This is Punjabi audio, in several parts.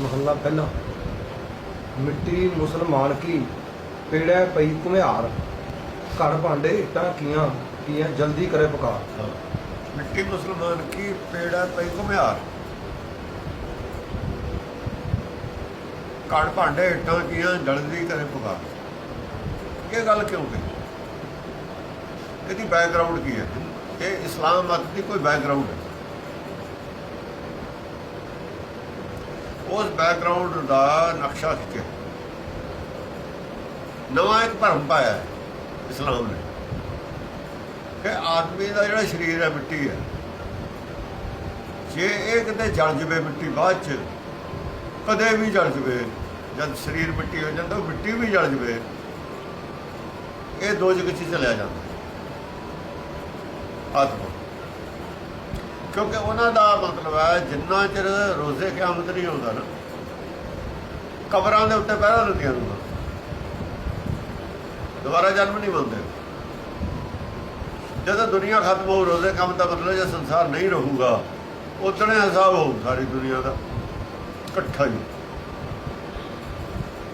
ਮਹੱਲਾ ਪਹਿਲਾ। ਮਿੱਟੀ, ਮੁਸਲਮਾਨ ਕੀ? ਪੇੜੈ ਪਈ ਘੁਮਿਆਰ। ਘੜ ਭਾਂਡੇ, ਇੱਟਾਂ, ਕੀਆਂ ਕੀਆਂ, ਜਲਦੀ ਕਰੇ ਪੁਕਾਰ। ਮਿੱਟੀ, ਮੁਸਲਮਾਨ ਕੀ? ਪੇੜਾ ਪਈ ਘੁਮਿਆਰ। ਕੜ ਭਾਂਡੇ, ਇੱਟਾਂ, ਕੀਆਂ, ਜਲਦੀ ਕਰੇ ਪੁਕਾਰ। ਇਹ ਗੱਲ ਕਿਉਂ ਕਹੀ? ਇਹਦੀ ਬੈਕਗ੍ਰਾਉਂਡ ਕੀ ਹੈ? ਇਹ ਇਸਲਾਮ ਮਤ ਦੀ ਕੋਈ ਬੈਕਗ੍ਰਾਉਂਡ ਹੈ। ਉਸ ਬੈਕਗ੍ਰਾਉਂਡ ਦਾ ਨਕਸ਼ਾ ਖਿੱਚਿਆ ਨਵਾਂ ਇੱਕ ਭਰਮ ਪਾਇਆ ਇਸਲਾਮ ਨੇ। ਕਿ ਆਦਮੀ ਦਾ ਜਿਹੜਾ ਸਰੀਰ ਹੈ, ਮਿੱਟੀ ਹੈ। ਜੇ ਇਹ ਕਿਤੇ ਜਲ ਜਵੇ ਮਿੱਟੀ ਬਾਅਦ ਚ, ਕਦੇ ਵੀ ਜਲ ਜਵੇ, ਜਦ ਸਰੀਰ ਮਿੱਟੀ ਹੋ ਜਾਂਦਾ, ਉਹ ਮਿੱਟੀ ਵੀ ਜਲ ਜਵੇ, ਇਹ ਦੋ ਜਗ੍ਹਾ 'ਚ ਚਲਿਆ ਜਾਂਦਾ। ਆਤਮਾ। ਕਿਉਂਕਿ ਉਹਨਾਂ ਦਾ ਮਤਲਬ ਹੈ ਜਿੰਨਾ ਚਿਰ ਰੋਜ਼ੇ ਕਿਆਮਤ ਨਹੀਂ ਹੁੰਦਾ ਨਾ, ਕਬਰਾਂ ਦੇ ਉੱਤੇ ਪਹਿਰਾ ਲੱਗਿਆ ਹੁੰਦਾ ਦੁਬਾਰਾ ਜਨਮ ਨਹੀਂ ਮੰਨਦੇ। ਜਦੋਂ ਦੁਨੀਆ ਖਤਮ ਹੋ ਰੋਜ਼ੇ ਕੰਮ ਦਾ ਮਤਲਬ ਜੇ ਸੰਸਾਰ ਨਹੀਂ ਰਹੂਗਾ ਉਤਨੇ ਹਿਸਾਬ ਹੋਊ ਸਾਰੀ ਦੁਨੀਆ ਦਾ, ਇਕੱਠਾ ਹੀ।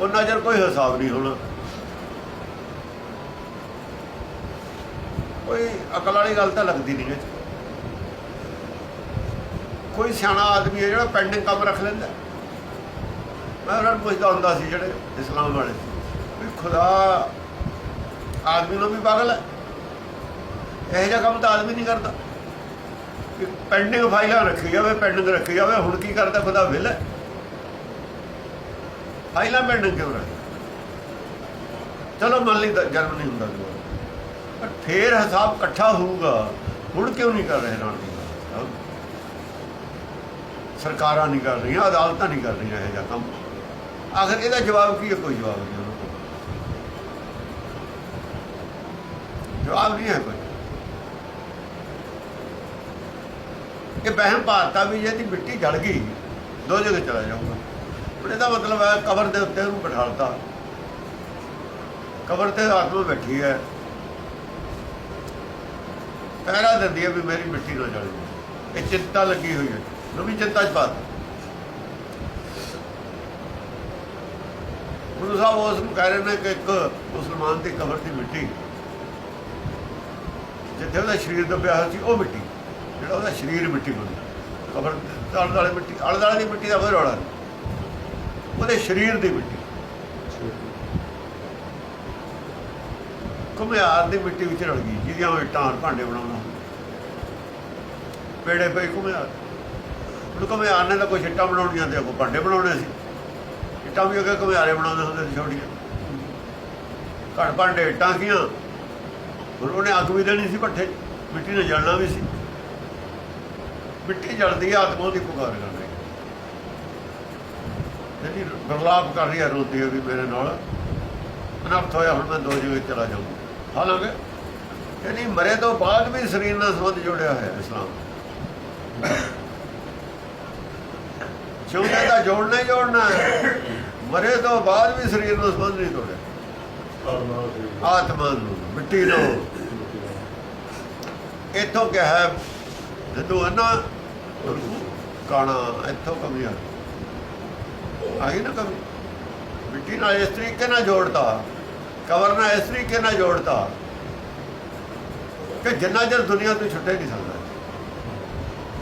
ਉਹਨਾਂ ਚਿਰ ਕੋਈ ਹਿਸਾਬ ਨਹੀਂ ਹੋਣਾ। ਕੋਈ ਅਕਲ ਵਾਲੀ ਗੱਲ ਤਾਂ ਲੱਗਦੀ ਨਹੀਂ ਵਿੱਚ। ਕੋਈ ਸਿਆਣਾ ਆਦਮੀ ਹੈ ਜਿਹੜਾ ਪੈਂਡਿੰਗ ਕੰਮ ਰੱਖ ਲੈਂਦਾ। ਮੈਂ ਉਹਨਾਂ ਨੂੰ ਪੁੱਛਦਾ ਹੁੰਦਾ ਸੀ ਜਿਹੜੇ ਇਸਲਾਮ ਵਾਲੇ ਵੀ ਖੁਦਾ ਆਦਮੀ ਨੂੰ ਵੀ ਪਾਗਲ ਹੈ। ਇਹ ਜਿਹਾ ਕੰਮ ਤਾਂ ਆਦਮੀ ਨਹੀਂ ਕਰਦਾ। ਕਿ ਪੈਂਡਿੰਗ ਫਾਈਲਾਂ ਰੱਖੀ ਜਾਵੇ ਪੈਂਡਿੰਗ ਰੱਖੀ ਜਾਵੇ, ਹੁਣ ਕੀ ਕਰਦਾ ਖੁਦਾ ਵਿਲ ਹੈ। ਫਾਈਲਾਂ ਪੈਂਡਿੰਗ ਕਿਉਂ ਰੱਖਦਾ? ਚਲੋ ਮੰਨ ਲਈ ਜਨਮ ਨਹੀਂ ਹੁੰਦਾ ਦੁਬਾਰਾ। ਪਰ ਫੇਰ ਹਿਸਾਬ ਇਕੱਠਾ ਹੋਊਗਾ, ਹੁਣ ਕਿਉਂ ਨਹੀਂ ਕਰ ਰਹੇ ਨਾਲ ਦੀ ਸਰਕਾਰਾਂ ਨਹੀਂ ਕਰ ਰਹੀਆਂ, ਅਦਾਲਤਾਂ ਨਹੀਂ ਕਰ ਰਹੀਆਂ ਇਹ ਜਿਹਾ ਕੰਮ। ਆਖਰ ਇਹਦਾ ਜਵਾਬ ਕੀ ਹੈ? ਕੋਈ ਜਵਾਬ ਨਹੀਂ ਉਹਨਾਂ ਕੋਲ ਜਵਾਬ ਨਹੀਂ ਹੈ ਕੋਈ। ਇਹ ਬਹਿਮ ਭਾਰਤਾ ਵੀ ਇਹਦੀ ਮਿੱਟੀ ਜਲ ਗਈ ਦੋ ਜਗ੍ਹਾ ਚਲਾ ਜਾਊਗਾ। ਹੁਣ ਇਹਦਾ ਮਤਲਬ ਹੈ ਕਬਰ ਦੇ ਉੱਤੇ ਉਹਨੂੰ ਬਿਠਾਲਤਾ। ਕਬਰ ਤੇ ਆਤਮਾ ਬੈਠੀ ਹੈ। ਪਹਿਰਾ ਦਿੰਦੀ ਹੈ ਵੀ ਮੇਰੀ ਮਿੱਟੀ ਨਾ ਜਲ ਜਾਵੇ ਇਹ ਚਿੰਤਾ ਲੱਗੀ ਹੋਈ ਹੈ। ਨਵੀਂ ਚਿੰਤਾ ਚ ਬਾਤ ਗੁਰੂ ਸਾਹਿਬ ਉਸ ਨੂੰ ਕਹਿ ਰਹੇ ਨੇ ਕਿ ਇੱਕ ਮੁਸਲਮਾਨ ਦੀ ਕਬਰ ਦੀ ਮਿੱਟੀ ਜਿੱਥੇ ਉਹਦਾ ਸਰੀਰ ਦੱਬਿਆ ਹੋਇਆ ਸੀ ਉਹ ਮਿੱਟੀ ਜਿਹੜਾ ਉਹਦਾ ਸਰੀਰ ਮਿੱਟੀ ਬਣੀ ਕਬਰ ਆਲੇ ਦੁਆਲੇ ਮਿੱਟੀ ਆਲੇ ਦੁਆਲੇ ਦੀ ਮਿੱਟੀ ਦਾ ਫਿਰ ਰੌਲਾ ਨਹੀਂ ਉਹਦੇ ਸਰੀਰ ਦੀ ਮਿੱਟੀ ਘੁਮਿਆਰ ਦੀ ਮਿੱਟੀ ਵਿੱਚ ਰਲ ਗਈ ਜਿਹਦੀਆਂ ਉਹ ਇੱਟਾਂ ਭਾਂਡੇ ਬਣਾਉਣਾ ਪੇੜੇ ਪਏ ਘੁਮਿਆਰ ਹੁਣ ਘੁਮਿਆਰ ਨੇ ਤਾਂ ਕੋਈ ਇੱਟਾਂ ਬਣਾਉਣੀਆਂ ਤੇ ਕੋਈ ਭਾਂਡੇ ਬਣਾਉਣੇ ਸੀ। ਇੱਟਾਂ ਵੀ ਅੱਗੇ ਘੁਮਿਆਰੇ ਬਣਾਉਂਦੇ ਹੁੰਦੇ ਸੀ ਛੋਟੀਆਂ। ਘੜ ਭਾਂਡੇ ਇੱਟਾਂ ਕੀਆਂ ਹੁਣ ਉਹਨੇ ਅੱਗ ਵੀ ਦੇਣੀ ਸੀ ਭੱਠੇ ਮਿੱਟੀ ਨੇ ਜਲਣਾ ਵੀ ਸੀ। ਮਿੱਟੀ ਜਲਦੀ ਹੈ ਆਤਮਾ ਦੀ ਪੁਕਾਰ ਕਰ ਰਹੀ ਜਿਹੜੀ ਬਰਲਾਪ ਕਰ ਰਹੀ ਹੈ ਰੋਂਦੀ ਹੈ ਵੀ ਮੇਰੇ ਨਾਲ। ਅਨਰਥ ਹੋਇਆ, ਹੁਣ ਮੈਂ ਦੋ ਜਗ੍ਹਾ ਚਲਾ ਜਾਊਂਗਾ। ਹਾਲਾਂਕਿ ਯਾਨੀ ਮਰੇ ਤੋਂ ਬਾਅਦ ਵੀ ਸਰੀਰ ਨਾਲ ਸੰਬੰਧ ਜੁੜਿਆ ਹੋਇਆ ਇਸਲਾਮ ਜਿਉਂਦੇ ਦਾ ਜੋੜਨਾ ਹੀ ਜੋੜਨਾ ਮਰੇ ਤੋਂ ਬਾਅਦ ਵੀ ਸਰੀਰ ਨੂੰ ਸੰਬੰਧ ਨਹੀਂ ਤੋੜਿਆ। ਆਤਮਾ ਨੂੰ, ਮਿੱਟੀ ਨੂੰ ਇੱਥੋਂ ਕਿਹਾ ਹੈ ਹਿੰਦੂ ਕਾਣਾ ਇੱਥੋਂ ਕਮੀ ਆ ਆਈ ਨਾ ਕਮੀ। ਮਿੱਟੀ ਨਾਲ ਇਸ ਤਰੀਕੇ ਨਾਲ ਜੋੜਤਾ, ਕਵਰ ਨਾਲ ਇਸ ਤਰੀਕੇ ਨਾਲ ਜੋੜਤਾ ਕਿ ਜਿੰਨਾ ਚਿਰ ਦੁਨੀਆ ਤੋਂ ਛੁੱਟੇ ਨਹੀਂ ਸਕਦਾ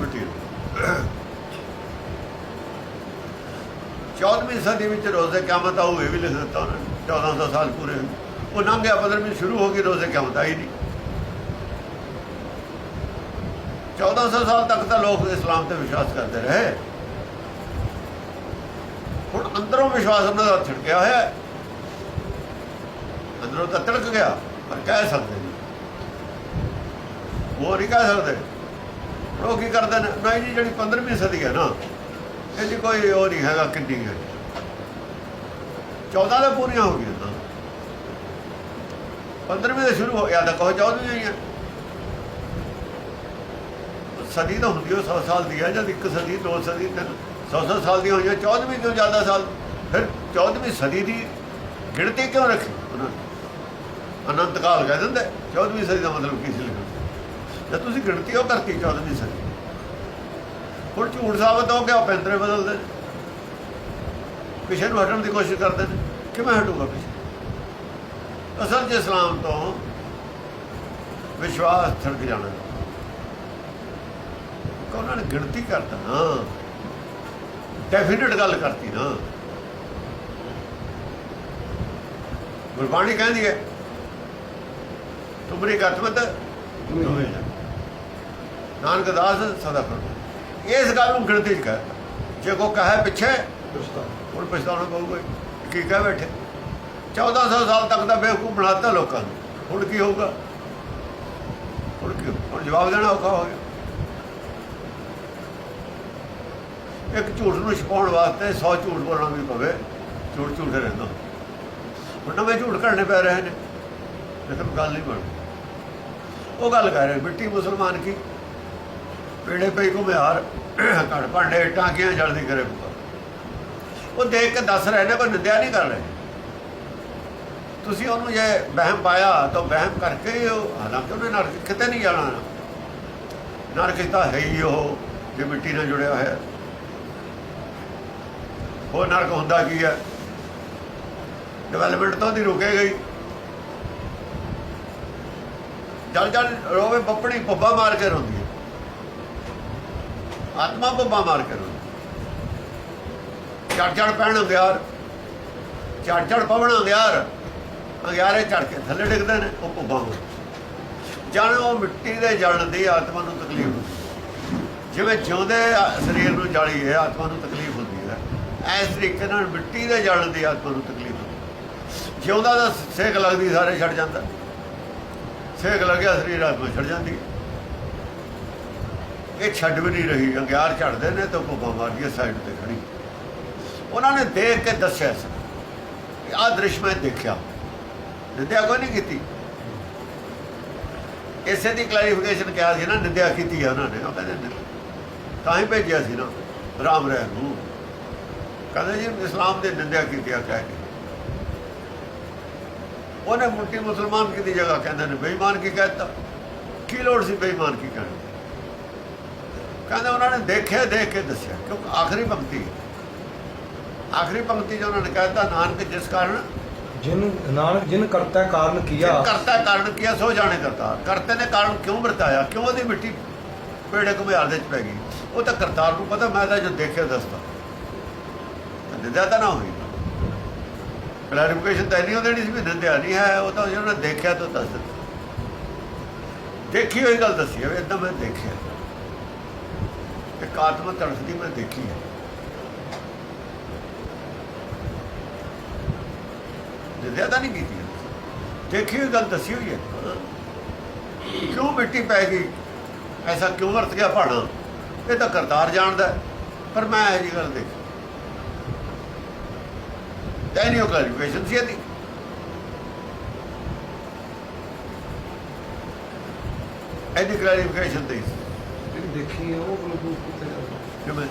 ਮਿੱਟੀ ਨੂੰ। 14ਵੀਂ ਸਦੀ ਵਿੱਚ ਰੋਜ਼ੇ ਕਿਆਮਤ ਆਊ ਇਹ ਵੀ ਲਿਖ ਦਿੱਤਾ ਉਹਨਾਂ ਉਹਨੇ 1400 ਸਾਲ ਪੂਰੇ ਉਹ ਲੰਘ ਗਿਆ 15ਵੀਂ ਸ਼ੁਰੂ ਹੋ ਗਈ, ਰੋਜ਼ੇ ਕਿਆਮਤ ਆਈ ਨਹੀਂ। 1400 ਸਾਲ ਤੱਕ ਤਾਂ ਲੋਕ ਇਸਲਾਮ ਤੇ ਵਿਸ਼ਵਾਸ ਕਰਦੇ ਰਹੇ। ਹੁਣ ਅੰਦਰੋਂ ਵਿਸ਼ਵਾਸ ਉਹਨਾਂ ਦਾ ਛਿੜਕਿਆ ਹੋਇਆ ਹੈ। ਅੰਦਰੋਂ ਤਾਂ ਤੜਕ ਗਿਆ, ਪਰ ਕਹਿ ਸਕਦੇ ਨਹੀਂ। ਉਹ ਨਹੀਂ ਕਹਿ ਸਕਦੇ। ਉਹ ਕੀ ਕਰਦੇ ਨੇ? ਨਹੀਂ ਜੀ, ਜਿਹੜੀ 15ਵੀਂ ਸਦੀ ਹੈ ਨਾ ਇਹ ਇਹਦੀ ਕੋਈ ਉਹ ਨਹੀਂ ਹੈਗਾ ਕਿੰਨੀ ਹੈ 14 ਤਾਂ ਪੂਰੀਆਂ ਹੋ ਗਈਆਂ ਨਾ 15ਵੀਂ ਤਾਂ ਸ਼ੁਰੂ ਹੋ ਗਿਆ, ਤਾਂ ਕਹੋ 14ਵੀਂ ਹੋਈ ਹੈ ਸਦੀ ਤਾਂ ਹੁੰਦੀ ਉਹ 100 ਸਾਲ ਦੀ ਹੈ ਜਦ ਇੱਕ ਸਦੀ, ਦੋ ਸਦੀ, ਤਿੰਨ 100 100 ਸਾਲ ਦੀ ਹੋਈਆਂ 14ਵੀਂ ਕਿਉਂ ਜ਼ਿਆਦਾ ਸਾਲ। ਫਿਰ 14ਵੀਂ ਸਦੀ ਦੀ ਗਿਣਤੀ ਕਿਉਂ ਰੱਖੀ? ਉਹਨਾਂ ਨੇ ਅਨੰਤ। ਕਾਲ ਕਹਿ ਦਿੰਦੇ। 14ਵੀਂ ਸਦੀ ਦਾ ਮਤਲਬ ਕੀ ਸੀ? ਲਿਖਣਾ ਜੇ ਤੁਸੀਂ ਗਿਣਤੀ ਉਹ ਕਰਤੀ 14ਵੀਂ ਸਦੀ। ਹੁਣ ਝੂਠ ਸਾਬਤ ਹੋ ਗਿਆ ਪੈਂਤਰੇ ਬਦਲਦੇ। ਪਿਛੇ ਨੂੰ ਹਟਣ ਦੀ ਕੋਸ਼ਿਸ਼ ਕਰਦੇ ਨੇ। ਕਿਵੇਂ ਹਟੂਗਾ ਪਿਛੇ ਅਸਲ 'ਚ ਇਸਲਾਮ ਤੋਂ ਵਿਸ਼ਵਾਸ ਛੜਕ ਜਾਣਾ। ਉਹਨਾਂ ਨੇ ਗਿਣਤੀ ਕਰਤਾ ਨਾ। ਡੈਫੀਨਿਟ ਗੱਲ ਕਰਤੀ ਨਾ। ਗੁਰਬਾਣੀ ਕਹਿੰਦੀ ਹੈ ਤੁਮਰੀ ਜਨ। ਨਾਨਕ ਦਾਸ ਸਦਾ ਫਰਮਾਨ ਇਸ ਗੱਲ ਨੂੰ ਗਿਣਤੀ ਚ ਕਹਿ ਜੇ ਕੋ ਕਹੇ ਪਿੱਛੇ ਹੁਣ ਪਛਤਾਉਣਾ ਪਊਗਾ। ਕੀ ਕਹਿ ਬੈਠੇ? 1400 ਸਾਲ ਤੱਕ ਦਾ ਬੇਵਕੂਫ ਬਣਾਤਾ ਲੋਕਾਂ ਨੂੰ। ਹੁਣ ਕੀ ਹੋਊਗਾ? ਹੁਣ ਕੀ ਹੁਣ ਜਵਾਬ ਦੇਣਾ ਔਖਾ ਹੋ ਗਿਆ। ਇੱਕ ਝੂਠ ਨੂੰ ਛਪਾਉਣ ਵਾਸਤੇ 100 ਝੂਠ ਬੋਲਣਾ ਵੀ ਪਵੇ ਝੂਠ ਝੂਠ ਰਹਿੰਦਾ। ਹੁਣ ਨਵੇਂ ਝੂਠ ਕਰਨੇ ਪੈ ਰਹੇ ਨੇ। ਲੇਕਿਨ ਗੱਲ ਨਹੀਂ ਬਣਦੀ ਉਹ ਗੱਲ ਕਰ ਰਹੇ ਮਿੱਟੀ ਮੁਸਲਮਾਨ ਕੀ? ਪੇੜੇ ਪਈ ਘੁਮਿਆਰ ਘੜ ਭਾਂਡੇ ਟਾਂਕੀਆਂ ਜਲਦੀ ਕਰੇ ਪੁੱਤਰ ਉਹ ਦੇਖ ਕੇ ਦੱਸ ਰਹੇ ਨੇ ਪਰ ਨਿੰਦਿਆ ਨਹੀਂ ਕਰ ਰਹੇ। ਤੁਸੀਂ ਉਹਨੂੰ ਜੇ ਵਹਿਮ ਪਾਇਆ ਤਾਂ ਵਹਿਮ ਕਰਕੇ ਉਹ ਹਾਲਾਂਕਿ ਉਹਨੇ ਨਰਕ ਕਿਤੇ ਨਹੀਂ ਜਾਣਾ। ਨਰਕ ਤਾਂ ਹੈ ਹੀ ਉਹ, ਜੇ ਮਿੱਟੀ ਨਾਲ ਜੁੜਿਆ ਹੋਇਆ। ਉਹ ਨਰਕ ਹੁੰਦਾ ਕੀ ਹੈ? ਡਿਵੈਲਪਮੈਂਟ ਤਾਂ ਉਹਦੀ ਰੁਕੇ ਗਈ। ਜਲ ਜਲ ਰੋਵੇ ਬੱਪੜੀ ਪੱਬਾ ਮਾਰ ਕੇ ਰੋਂਦੀ ਹੈ। ਆਤਮਾ ਪੱਬਾ ਮਾਰ ਕੇ ਰੋਂਦੀ। ਝੜ ਝੜ ਪੈਣ ਅੰਗਿਆਰ, ਚੜ ਚੜ ਪਵਣ ਅੰਗਿਆਰ, ਅੰਗਿਆਰੇ ਚੜ ਕੇ ਥੱਲੇ ਡਿੱਗਦੇ ਨੇ, ਉਹ ਪੱਬਾ ਹੋ ਜਾਣ ਉਹ ਮਿੱਟੀ ਦੇ ਜਲਣ ਦੀ ਆਤਮਾ ਨੂੰ ਤਕਲੀਫ ਹੁੰਦੀ ਜਿਵੇਂ ਜਿਉਂਦੇ ਸਰੀਰ ਨੂੰ ਜਾਲੀ ਹੈ ਆਤਮਾ ਨੂੰ ਤਕਲੀਫ ਹੁੰਦੀ ਹੈ। ਇਸ ਤਰੀਕੇ ਨਾਲ ਮਿੱਟੀ ਦੇ ਜਲਣ ਦੀ ਆਤਮਾ ਨੂੰ ਤਕਲੀਫ ਹੁੰਦੀ ਜਿਉਂਦਾ ਦਾ ਸੇਕ ਲੱਗਦੀ, ਸਾਰੇ ਛੱਡ ਜਾਂਦਾ। ਸੇਕ ਲੱਗਿਆ, ਸਰੀਰ ਆਤਮਾ ਛੱਡ ਜਾਂਦੀ ਹੈ। ਇਹ ਛੱਡ ਵੀ ਨਹੀਂ ਰਹੀ ਅੰਗਿਆਰ ਝੜਦੇ ਨੇ ਤਾਂ ਪੱਬਾ ਮਾਰਦੀ ਹੈ ਸਾਈਡ ਤੇ ਖੜੀ। ਉਹਨਾਂ ਨੇ ਦੇਖ ਕੇ ਦੱਸਿਆ ਸੀ। ਆਹ ਦ੍ਰਿਸ਼ ਮੈਂ ਦੇਖਿਆ। ਨਿੰਦਿਆ ਕੋਈ ਨਹੀਂ ਕੀਤੀ। ਇਸੇ ਦੀ ਕਲੈਰੀਫਿਕੇਸ਼ਨ ਕਿਹਾ ਸੀ ਨਾ, ਨਿੰਦਿਆ ਕੀਤੀ ਹੈ ਉਹਨਾਂ ਨੇ। ਉਹ ਕਹਿੰਦੇ ਤਾਂ ਹੀ ਭੇਜਿਆ ਸੀ ਨਾ, ਰਾਮ ਰਹਿ ਨੂੰ। ਕਹਿੰਦੇ ਜੀ, ਇਸਲਾਮ ਦੇ ਨਿੰਦਿਆ ਕੀਤੀ ਆ ਕਹਿ ਕੇ। ਉਹਨੇ ਮੁੱਟੀ ਮੁਸਲਮਾਨ ਕੀ ਦੀ ਜਗ੍ਹਾ ਕਹਿੰਦੇ ਨੇ, ਬੇਈਮਾਨ ਕੀ ਕਹਿਤਾ ਕੀ ਲੋੜ ਸੀ ਬੇਈਮਾਨ ਕੀ ਕਹਿਣ ਦੀ? ਕਹਿੰਦੇ ਉਹਨਾਂ ਨੇ ਦੇਖਿਆ ਦੇਖ ਕੇ ਦੱਸਿਆ ਕਿਉਂਕਿ ਆਖਰੀ ਪੰਕਤੀ ਆਖਰੀ ਪੰਕਤੀ ਜੋ ਉਹਨਾਂ ਨੇ ਕਹਿਤਾ ਨਾਨਕ ਜਿਸ ਕਾਰਨ? ਜਿਨ ਨਾਨਕ ਜਿਨ ਕਰਤਾ ਕਾਰਨ ਕੀਆ। ਕਰਤਾ ਕਾਰਨ ਕੀਆ ਸੋ ਜਾਣੇ ਕਰਤਾ। ਕਰਤੇ ਨੇ ਕਾਰਨ ਕਿਉਂ ਵਰਤਾਇਆ? ਕਿਉਂ ਉਹਦੀ ਮਿੱਟੀ ਪੇੜੇ ਘੁਮਿਆਰ ਦੇ ਚ ਪੈ ਗਈ? ਉਹ ਤਾਂ ਕਰਤਾਰ ਨੂੰ ਪਤਾ ਮੈਂ ਤਾਂ ਜੋ ਦੇਖਿਆ ਦੱਸਦਾ ਨਿੰਦਿਆ ਤਾਂ ਨਾ ਹੋਈ। ਕਲੈਰੀਫਿਕੇਸ਼ਨ ਤਾਂ ਨਹੀਂ ਦੇਣੀ ਸੀ ਵੀ ਨਿੰਦਿਆ ਨਹੀਂ ਹੈ ਉਹ ਤਾਂ ਜਿਹਨਾਂ ਦੇਖਿਆ ਤਾਂ ਦੱਸ ਦਿੱਤਾ। ਦੇਖੀ ਹੋਈ ਗੱਲ ਦੱਸੀ ਹੈ ਇਦਾਂ ਮੈਂ ਦੇਖਿਆ। ਆਤਮਾ ਤੜਫਦੀ ਮੈਂ ਦੇਖੀ ਹੈ। ਨਿੰਦਿਆ ਤਾਂ ਨਹੀਂ ਕੀਤੀ ਦੇਖੀ ਹੋਈ ਗੱਲ ਦੱਸੀ ਹੋਈ ਹੈ। ਕਿਉਂ ਮਿੱਟੀ ਪੈ ਗਈ? ਐਸਾ ਕਿਉਂ ਵਰਤ ਗਿਆ ਪਹਾੜਾਂ? ਇਹ ਤਾਂ ਕਰਤਾਰ ਜਾਣਦਾ ਪਰ ਮੈਂ ਇਹ ਜੀ ਗੱਲ ਦੇਖੀ। ਤੈਨੂੰ ਕਲੈਰੀਫਿਕੇਸ਼ਨ ਸੀ ਇਹਦੀ। ਇਹਦੀ ਕਲੈਰੀਫਿਕੇਸ਼ਨ ਦੇ ਜਿਹੜੀ ਦੇਖੀ ਹੈ ਉਹ ਬਿਲਕੁਲ ਕਿੱਥੇ ਜਾਂਦਾ ਕਿਵੇਂ?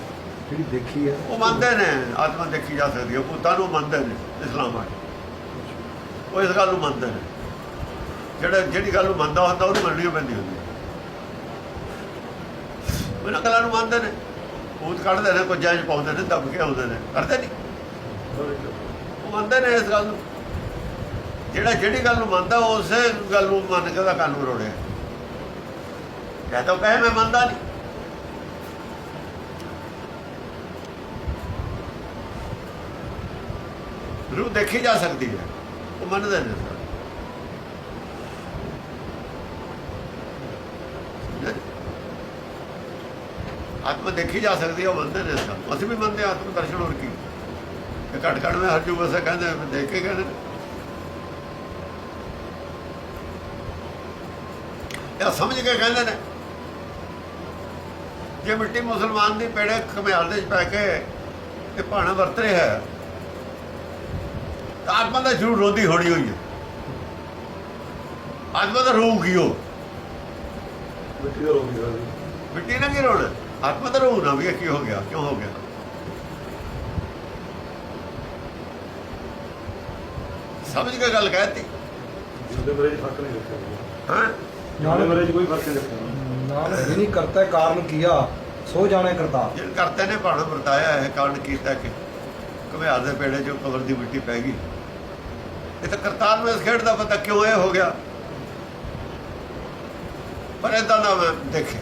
ਜਿਹੜੀ ਦੇਖੀ ਹੈ ਉਹ ਮੰਨਦੇ ਨੇ ਆਤਮਾ ਦੇਖੀ ਜਾ ਸਕਦੀ ਹੈ ਪੁੱਤਾਂ ਨੂੰ ਮੰਨਦੇ ਨੇ ਇਸਲਾਮ ਵਾਲੇ। ਉਹ ਇਸ ਗੱਲ ਨੂੰ ਮੰਨਦੇ ਨੇ। ਜਿਹੜਾ ਜਿਹੜੀ ਗੱਲ ਨੂੰ ਮੰਨਦਾ ਹੁੰਦਾ ਉਹਨੂੰ ਮੰਨਣੀ ਪੈਂਦੀ ਹੁੰਦੀ ਉਹਨਾਂ ਗੱਲਾਂ ਨੂੰ ਮੰਨਦੇ ਨੇ। ਭੂਤ ਕੱਢਦੇ ਨੇ ਕੁਝ ਚ ਪਾਉਂਦੇ ਨੇ ਦੱਬ ਕੇ ਆਉਂਦੇ ਨੇ। ਕਰਦੇ ਨਹੀਂ ਉਹ ਮੰਨਦੇ ਨੇ ਇਸ ਗੱਲ ਨੂੰ। ਜਿਹੜਾ ਜਿਹੜੀ ਗੱਲ ਨੂੰ ਮੰਨਦਾ ਉਸੇ ਗੱਲ ਨੂੰ ਮੰਨ ਕੇ ਉਹਦਾ ਕੰਨ ਰੋੜਿਆ। ਕਹਿ ਤਾਂ ਕਹੇ ਮੈਂ ਮੰਨਦਾ ਨਹੀਂ ਰੂਹ ਦੇਖੀ ਜਾ ਸਕਦੀ ਹੈ। ਉਹ ਮੰਨਦੇ ਨੇ ਸਾਰੇ। ਆਤਮਾ ਦੇਖੀ ਜਾ ਸਕਦੀ ਹੈ ਉਹ ਮੰਨਦੇ ਨੇ ਇਸ ਅਸੀਂ ਵੀ ਮੰਨਦੇ ਹਾਂ ਆਤਮ ਦਰਸ਼ਨ ਹੋਰ ਕੀ। ਇਹ ਘਟ ਘਟ ਮੈਂ ਹਰਜੂ ਬਸ ਕਹਿੰਦੇ ਨੇ, ਦੇਖ ਕੇ ਕਹਿੰਦੇ ਨੇ। ਇਹ ਸਮਝ ਕੇ ਕਹਿੰਦੇ ਨੇ। ਜੇ ਮਿੱਟੀ ਮੁਸਲਮਾਨ ਦੀ ਪੇੜੇ ਖਮਿਆਲ ਦੇ ਚ ਪੈ ਕੇ ਇਹ ਭਾਣਾ ਵਰਤ ਰਿਹਾ ਹੈ ਆਤਮਾ ਦਾ ਜ਼ਰੂਰ ਰੋਂਦੀ ਹੋਣੀ ਹੋਈ ਹੈ। ਆਤਮਾ ਦਾ ਰੋਊ ਕੀ ਉਹ। ਮਿੱਟੀ ਦਾ ਨਾਲ ਕੀ ਰੋਣਾ? ਆਤਮਾ ਦਾ ਰੋਊ ਨਾ ਵੀ ਕੀ ਹੋ ਗਿਆ ਕਿਉਂ ਹੋ ਗਿਆ? ਸਮਝ ਕੇ ਗੱਲ ਕਹਿਤੀ। ਜਿੰਦੇ ਬਾਰੇ ਚ ਫ਼ਰਕ ਨਹੀਂ ਰੱਖਿਆ। ਹਾਂ? ਜਾਣੇ ਬਾਰੇ ਚ ਕੋਈ ਫ਼ਰਕ ਨਹੀਂ ਰੱਖਿਆ। ਨਾਨਕ ਜਿਨੀ ਕਰਤਾ ਕਾਰਨ ਕੀਆ ਸੋ ਜਾਣੇ ਕਰਤਾ ਜਿਨ ਕਰਤੇ ਨੇ ਭਾਣਾ ਵਰਤਾਇਆ ਹੈ ਕਾਰਨ ਕੀਤਾ ਕਿ? ਘੁਮਿਆਰ ਦੇ ਪੇੜੇ 'ਚੋਂ ਕਬਰ ਦੀ ਮਿੱਟੀ ਪੈ ਗਈ। ਇਹ ਤਾਂ ਕਰਤਾਰ ਇਸ ਖੇਡ ਦਾ ਪਤਾ ਕਿਉਂ ਇਹ ਹੋ ਗਿਆ? ਪਰ ਇਦਾਂ ਦਾ ਮੈਂ ਦੇਖਿਆ।